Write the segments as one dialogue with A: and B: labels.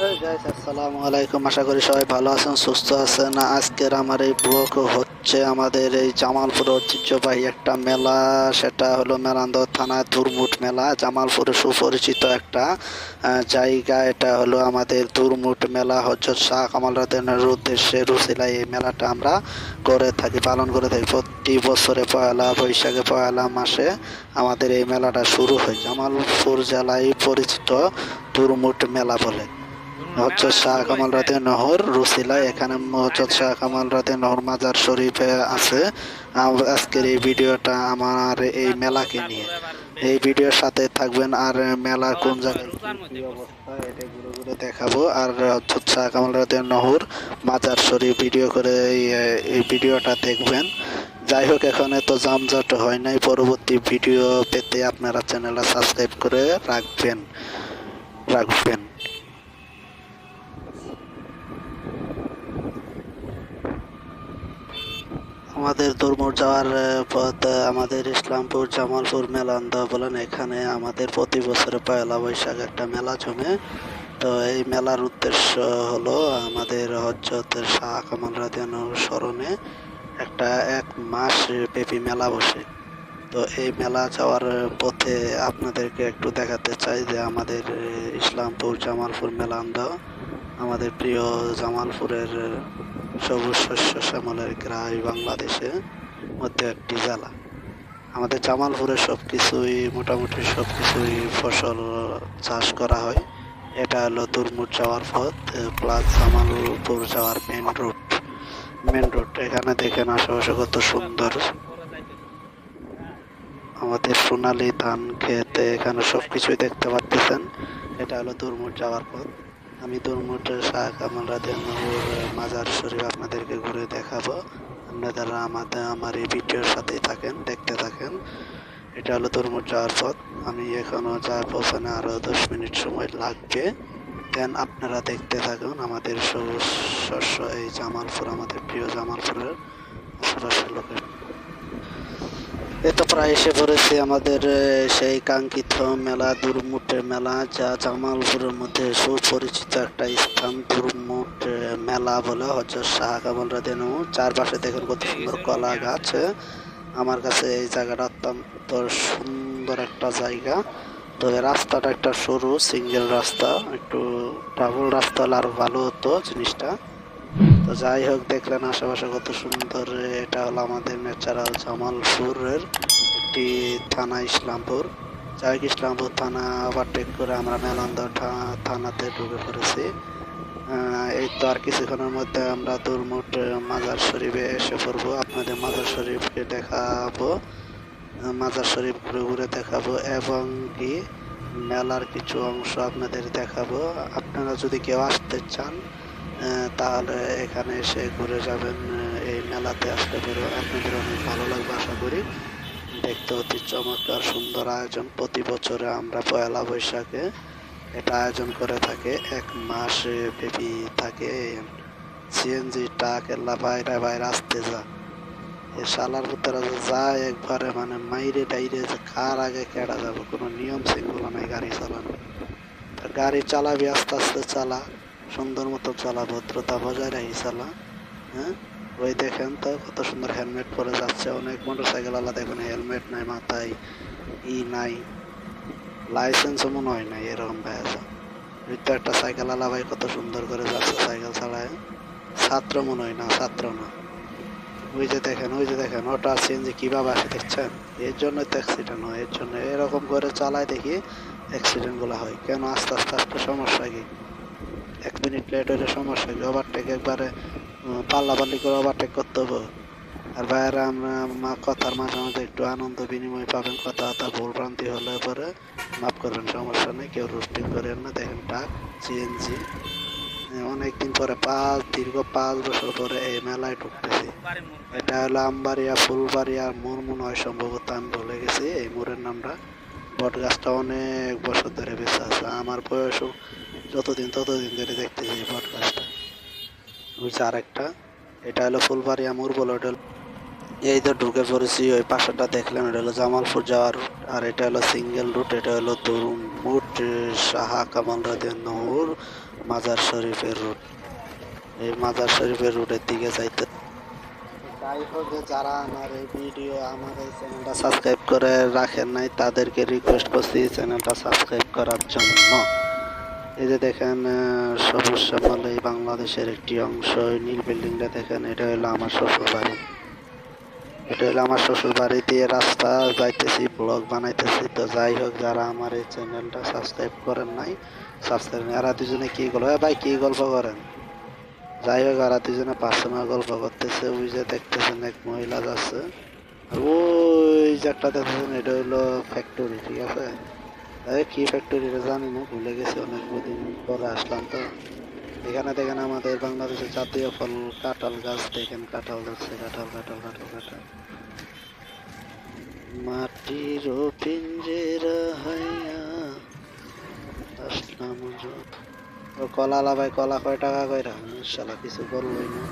A: আসসালামু আলাইকুম আশা করি সবাই ভালো আছেন, সুস্থ আছেন। আজকের আমার এই ব্লগ হচ্ছে আমাদের এই জামালপুর ঐতিহ্যবাহী একটা মেলা। সেটা হলো মেলান্দহ থানা দুরমুট মেলা। জামালপুরে সুপরিচিত একটা জায়গা। এটা হলো আমাদের দুরমুট মেলা। হজরত শাহ কামাল উদ্দেশ্যে রুসিলাই এই মেলাটা আমরা করে থাকি, পালন করে থাকি। প্রতি বছরে পয়লা বৈশাখে, পয়লা মাসে আমাদের এই মেলাটা শুরু হয়। জামালপুর জেলায় পরিচিত দুরমুট মেলা বলে। হজরত শাহ কামাল রাতে নহর, রুসিলা, এখানে হজরত শাহ কামাল রাতে নহর মাজার শরীফে আছে। আজকের এই ভিডিওটা আমার এই মেলাকে নিয়ে। এই ভিডিওর সাথে থাকবেন আর মেলা কোন জায়গায় দেখাবো। আর হজরত শাহ কামাল রাতে নহর মাজার শরীফ ভিডিও করে এই ভিডিওটা দেখবেন। যাই হোক, এখানে তো জামজট হয় নাই। পরবর্তী ভিডিও পেতে আপনারা চ্যানেলটা সাবস্ক্রাইব করে রাখবেন। রাখবেন। আমাদের দুর্মুর যাওয়ার পথ আমাদের ইসলামপুর জামালপুর মেলান্দ বলেন, এখানে আমাদের প্রতি বছরে পয়লা বৈশাখ একটা মেলা জমে। তো এই মেলার উদ্দেশ্য হলো আমাদের হজরতের শাহ কামাল রাদিয়ান স্মরণে একটা এক মাস ব্যাপী মেলা বসে। তো এই মেলা যাওয়ার পথে আপনাদেরকে একটু দেখাতে চাই যে আমাদের ইসলামপুর জামালপুর মেলান্দ আমাদের প্রিয় জামালপুরের সবুজ শস্য শ্যামলের গ্রাই বাংলাদেশে মধ্যে একটি জেলা আমাদের জামালপুরে সব কিছুই মোটামুটি সব কিছুই ফসল চাষ করা হয়। এটা হলো দুরমুট যাওয়ার পথ, প্লাস জামালপুর যাওয়ার মেন রুট মেন রুট এখানে দেখেন আশেপাশে কত সুন্দর। আমাদের সোনালি ধান খেতে এখানে সব কিছুই দেখতে পাচ্ছেন। এটা হলো দুরমুট যাওয়ার পথ। আমি দুরমুটের শাহ কামাল রাদিয়াল্লাহুর মাজার শরীফ আপনাদেরকে ঘুরে দেখাবো। আপনারা আমাদের আমার এই ভিডিওর সাথেই থাকেন, দেখতে থাকেন। এটা হলো দুরমুট যাওয়ার পথ আমি এখনও যাওয়ার পৌঁছানো আরও দশ মিনিট সময় লাগবে। দেন আপনারা দেখতে থাকুন আমাদের সবুজ শস্য, এই জামালপুর, আমাদের প্রিয় জামালপুরের আশেপাশের লোকের তো প্রায় এসে পড়েছে আমাদের সেই কাঙ্ক্ষিত মেলা, দুর্মুটের মেলা, যা জামালপুরের মধ্যে সুপরিচিত একটা স্থান, দুর্মুট মেলা বলে হজরত শাহ কামাল রাদিয়ানু চারপাশে দেখেন কত সুন্দর কলা গাছ আমার কাছে এই জায়গাটা অত্যন্ত সুন্দর একটা জায়গা। তবে রাস্তাটা একটা সরু, সিঙ্গেল রাস্তা, একটু ডাবল রাস্তা হলে আরও ভালো হতো জিনিসটা। তো যাই হোক, দেখলেন আশেপাশে কত সুন্দর এটা হলো আমাদের ন্যাচারাল জামালপুরের একটি থানা ইসলামপুর। যাই হোক, ইসলামপুর থানা ওভারটেক করে আমরা মেলান্দ থানাতে ঢুকে পড়েছি। এই তো আর কিছুক্ষণের মধ্যে আমরা দুর্মুট মাজার শরীফে এসে পড়ব। আপনাদের মাজার শরীফকে দেখাবো। মাজার শরীফ ঘুরে ঘুরে দেখাবো এবং কি মেলার কিছু অংশ আপনাদের দেখাবো। আপনারা যদি কেউ আসতে চান তাহলে এখানে এসে ঘুরে যাবেন এই মেলাতে আসলে পরে আপনাদের অনেক ভালো লাগবে আশা করি। দেখতে অতি চমৎকার সুন্দর আয়োজন প্রতি বছরে আমরা পয়লা বৈশাখে এটা আয়োজন করে থাকে। এক মাস ব্যাপী থাকে সিএনজি ট্রাক এলা বাইরে বাইরে আসতে যা এ শালার ভিতরে যায় একবারে মানে মাইরে টাইরে যে কার আগে কেডা যাবে, কোনো নিয়ম শৃঙ্খলা নাই, গাড়ি চালানো। গাড়ি চালাবি, আস্তে আস্তে চালা। সুন্দর মতো চালা ভদ্রতা বজায় রাখি চালা হ্যাঁ? ওই দেখেন তো, কত সুন্দর হেলমেট পরে যাচ্ছে। অনেক মোটর সাইকেল আলা দেখুন হেলমেট নাই, মাথায় ই নাই, লাইসেন্সও মনে হয় নাই, এরকম ওই তো একটা সাইকেল আলা ভাই কত সুন্দর করে যাচ্ছে সাইকেল চালায় ছাত্র মনে হয় না, ছাত্র না। ওই যে দেখেন, ওই যে দেখেন, ওটা সিএনজি কীভাবে আসে দেখছেন? এর জন্যই তো অ্যাক্সিডেন্ট হয়, এর জন্য এরকম করে চালায় দেখি অ্যাক্সিডেন্টগুলো হয়। কেন আস্তে আস্তে আস্তে সমস্যা কি? এক মিনিট লেট হলে সমস্যা কি ওভারটেক একবারে পাল্লাপাল্লি করে ওভারটেক করতে হবে। আর বাইরে আমরা মা কথার মাঝে মাঝে একটু আনন্দ বিনিময় পাবেন কথা কথা ভুল ভ্রান্তি হলে পরে মাফ করবেন, সমস্যা নেই, কেউ রুস্টিং করেন না, দেখেন টাক সিএনজি অনেকদিন পরে পাঁচ, দীর্ঘ পাঁচ বছর পরে এই মেলায় ঢুকতেছি। এটা হলো আমবাড়িয়া, ফুলবাড়িয়া মোর মনে হয় সম্ভবত আমি ভুলে গেছি, এই মোড়ের নামটা। বট গাছটা অনেক বছর ধরে বেঁচে আছে। আমার বয়সও যতদিন ততদিন ধরে দেখতেছি এই বট গাছটা। বুঝছে আরেকটা? এটা হলো ফুলবাড়িয়া মোড় বলে, ওটা হলো- এই তো ঢুকে পড়েছি, ওই পাশেটা দেখলাম ওটা হলো জামালপুর যাওয়ার route। আর এটা হলো সিঙ্গেল রুট এটা হলো তরুণমুট শাহা কামাল রাদিয়াল্লাহুর মাজার শরীফের রুট এই মাজার শরীফের রুটের দিকে যাইতে যাই হোক যারা আমার এই ভিডিও আমার এই চ্যানেলটা সাবস্ক্রাইব করে রাখেন নাই, তাদেরকে রিকোয়েস্ট করছি চ্যানেলটা সাবস্ক্রাইব করার জন্য। এই যে দেখেন সবুজ শ্যামল এই বাংলাদেশের একটি অংশ, এই নীল বিল্ডিংটা দেখেন, এটা হলো আমার শ্বশুর বাড়ি এটা হলো আমার শ্বশুর বাড়ি দিয়ে রাস্তা যাইতেছি ব্লগ বানাইতেছি। তো যাই হোক, যারা আমার এই চ্যানেলটা সাবস্ক্রাইব করেন নাই সাবস্ক্রাইব এরা দুজনে কি গল্প ভাই, কি গল্প করেন? যাই হোক এরা দুজনে পার্সোনাল গল্প করতেছে। ওই যে দেখতেছেন এক মহিলা যাচ্ছে। আর ওই যে একটা দেখতেছেন, এটা হলো ফ্যাক্টরি ঠিক আছে? আরে, কি ফ্যাক্টরি জানি না, ভুলে গেছি, অনেক দিন পরে আসলাম তো। এখানে দেখেন আমাদের বাংলাদেশের জাতীয় ফল, কাঁঠাল গাছ, দেখেন কাঁঠাল ধরছে, কাঁঠাল কাঁঠাল কাঁঠাল কাঁঠাল। মাটির পিঞ্জেরা হাইয়া আসলাম কলা লাভাই কলা কয় টাকা কইরা? শালা কিছু বললই না।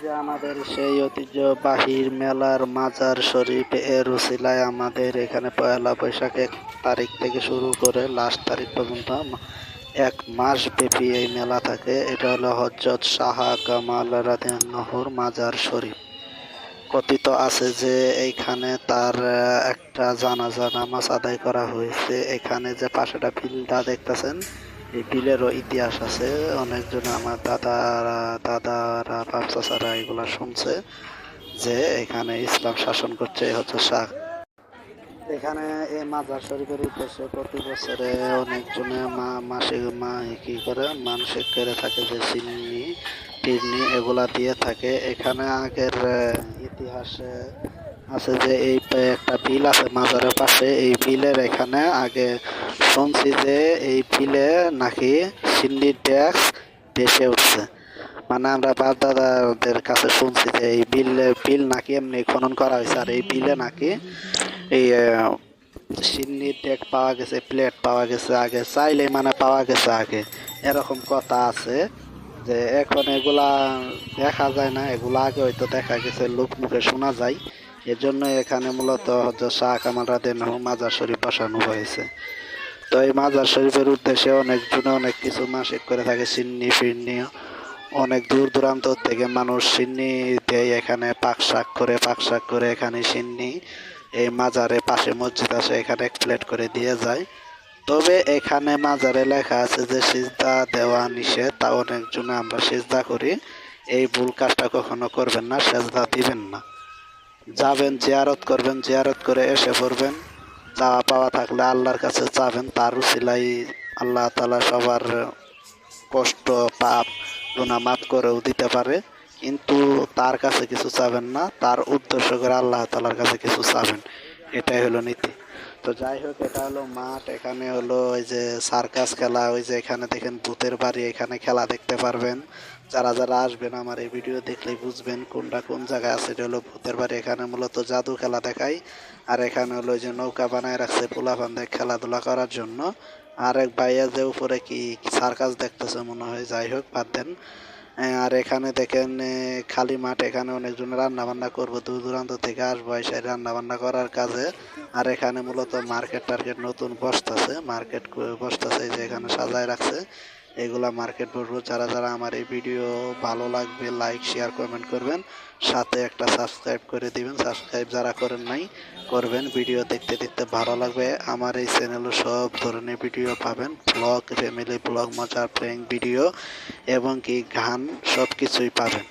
A: যে আমাদের সেই ঐতিহ্যবাহীর মেলার মাজার শরীফ এর উসিলায় আমাদের এখানে পয়লা বৈশাখ এক তারিখ থেকে শুরু করে লাস্ট তারিখ পর্যন্ত এক মাস ব্যাপী এই মেলা থাকে। এটা হলো হজরত শাহ কামাল রাদিয়াল্লাহুর মাজার শরীফ। কথিত আছে যে এইখানে তার একটা জানাজা নামাজ আদায় করা হয়েছে। এখানে যে পাশেটা ফিল্ডা দেখতেছেন এই বিলেরও ইতিহাস আছে, অনেকজন আমার দাদারা দাদারা বাপ চাচারা এগুলা শুনছে যে এখানে ইসলাম শাসন করছে হচ্ছে শাহ। এখানে এই মাজার শরীফের উদ্দেশ্যে প্রতি বছরে অনেকজনে মা, মাসে মা কি করে, মানসিক করে থাকে যে চিনি কিডনি এগুলা দিয়ে থাকে। এখানে আগের ইতিহাসে আছে যে এই একটা বিল আছে মাজারের পাশে, এই বিলের এখানে আগে শুনছি যে এই বিলে নাকি সিন্ডির ট্যাক্স ভেসে উঠছে। মানে আমরা বাপ দাদাদের কাছে শুনছি যে এই বিল বিল নাকি এমনি খনন করা হয়েছে আর এই বিলে নাকি এই আহ, সিন্নির ট্যাগ পাওয়া গেছে প্লেট পাওয়া গেছে আগে চাইলে মানে পাওয়া গেছে আগে। এরকম কথা আছে যে এখন এগুলা দেখা যায় না এগুলা আগে হয়তো দেখা গেছে লোক মুখে শোনা যায়। এজন্য এখানে মূলত হজরত শাহ কামাল রাদিয়াল্লাহু মাজার শরীফ বসানো হয়েছে। তো এই মাজার শরীফের উদ্দেশ্যে অনেকজনে অনেক কিছু মাসিক করে থাকে, সিন্নি, ফিন্নি, অনেক দূর দূরান্ত থেকে মানুষ সিন্নি দেয় এখানে পাক শাক করে, পাক শাক করে এখানে সিন্নি এই মাজারে পাশে মসজিদ আছে, এখানে এক প্লেট করে দিয়ে যায়। তবে এখানে মাজারে লেখা আছে যে সিজদা দেওয়া নিষেধ, তা অনেক অনেকজনে আমরা সিজদা করি। এই ভুল কাজটা কখনো করবেন না, সেজদা দিবেন না। যাবেন, জিয়ারত করবেন, জিয়ারত করে এসে পড়বেন। চাওয়া পাওয়া থাকলে আল্লাহর কাছে চাবেন, তার সিলাই আল্লাহ তালা সবার কষ্ট, পাপ গুণা মাফ করেও দিতে পারে। কিন্তু তার কাছে কিছু চাবেন না, তার উদ্দেশ্য করে আল্লাহ তালার কাছে কিছু চাবেন। এটাই হলো নীতি। তো যাই হোক, এটা হলো মাঠ। এখানে হলো ওই যে সার্কাস খেলা, ওই যে এখানে দেখেন ভূতের বাড়ি, এখানে খেলা দেখতে পারবেন। যারা যারা আসবেন আমার এই ভিডিও দেখলেই বুঝবেন কোনটা কোন জায়গায় আছে। এটা হলো ভূতের বাড়ি, এখানে মূলত জাদু খেলা দেখায় আর এখানে হলো যে নৌকা বানায় রাখছে পোলা বান্ধে খেলাধুলা করার জন্য। আর এক ভাইয়া যে উপরে কি সার্কাস দেখতেছে মনে হয়, যাই হোক, বাদ দেন। আর এখানে দেখেন খালি মাঠ, এখানে অনেকজন রান্না বান্না করব। দূর দূরান্ত থেকে আসব এসে রান্না বান্না করার কাজে। আর এখানে মূলত মার্কেট টার্কেট নতুন বসতেছে। মার্কেট বসতেছে যে এখানে সাজায় রাখছে। এগুলা মার্কেট বসবো। যারা যারা আমার এই ভিডিও ভালো লাগবে লাইক শেয়ার কমেন্ট করবেন। সাথে একটা সাবস্ক্রাইব করে দিবেন। সাবস্ক্রাইব যারা করেন নাই, করবেন। ভিডিও দেখতে দেখতে ভালো লাগবে। আমার এই চ্যানেলে সব ধরনের ভিডিও পাবেন। ব্লগ ফ্যামিলি ব্লগ মজার প্র্যাঙ্ক ভিডিও এবং কি গান সব কিছুই পাবেন।